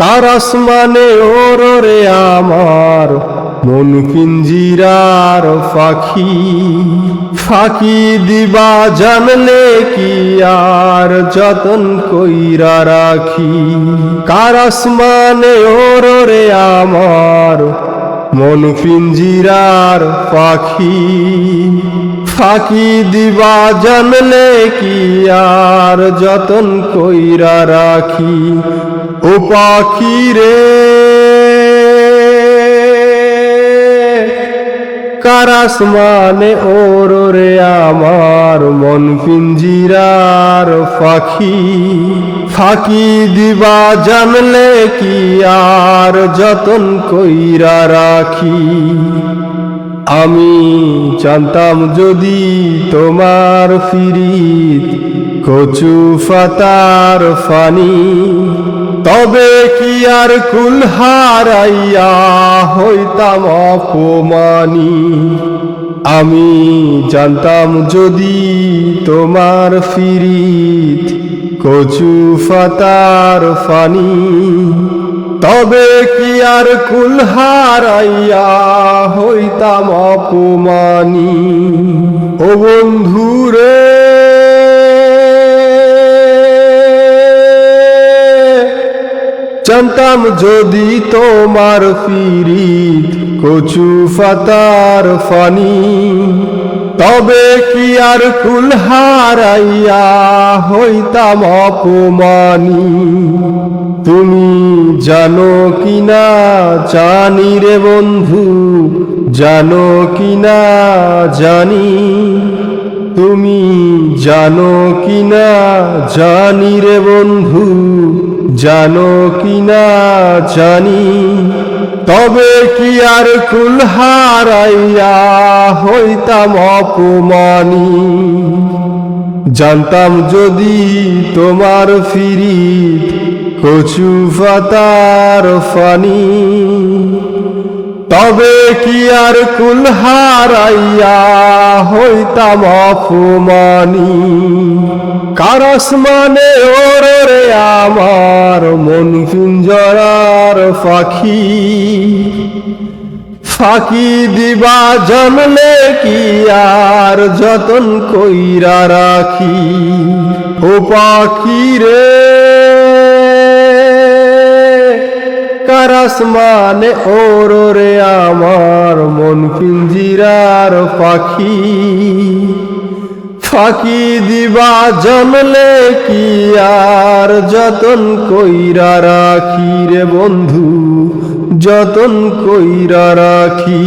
কার আসমানে ওর রে আমার? মন পিঞ্জিরার পাখি ফাঁকি দিবা জানলে কি আর? যতন কইরা রাখি। কার আসমানে ওর রে আমার? মন পিঞ্জিরার পাখি ফাঁকি দিবা জানলে কি আর যতন কইরা রাখি? ও পাখি রে কারাসমানে ওর রে আমার মন পিঞ্জিরার পাখি ফাঁকি দিবা জানলে কি আর যতন কইরা রাখি? আমি জানতাম যদি তোমার ফিরিত কচু ফাতার ফানি, তবে কি আর কুল হারাইয়া হইতাম অপমানি? আমি জানতাম যদি তোমার ফিরিত কচু ফাতার ফানি তবে কি আর কুল হারাইয়া হইতাম অপমানি? ও বন্ধুরে জানতাম যদি তোমার ফিরিত কচু ফাতার ফানি, তবে কি আর কুল হারাইয়া হইতাম অপমানি? তুমি জানো কি না জানি রে বন্ধু, জানো কি না জানি। তুমি জানো কি না জানি রে বন্ধু, জানো কি না জানি। তবে কি আর কুল হারাইয়া হইতাম অপমানি? জানতাম যদি তোমার ফিরিত কচু ফাতার ফানি। তবে কি আর কুল হারাইয়া হইতাম অপমানি? কারসমানে ওর রে আমার মন পিঞ্জরার পাখি ফাঁকি দিবা জানলে কি আর যতন কইরা রাখি। ও পাখি রে কারাসমানে ওর রে আমার মন পিঞ্জিরার পাখি। ফাঁকি দিবা জানলে কি আর যতন কইরা রাখি রে বন্ধু, যতন কইরা রাখি।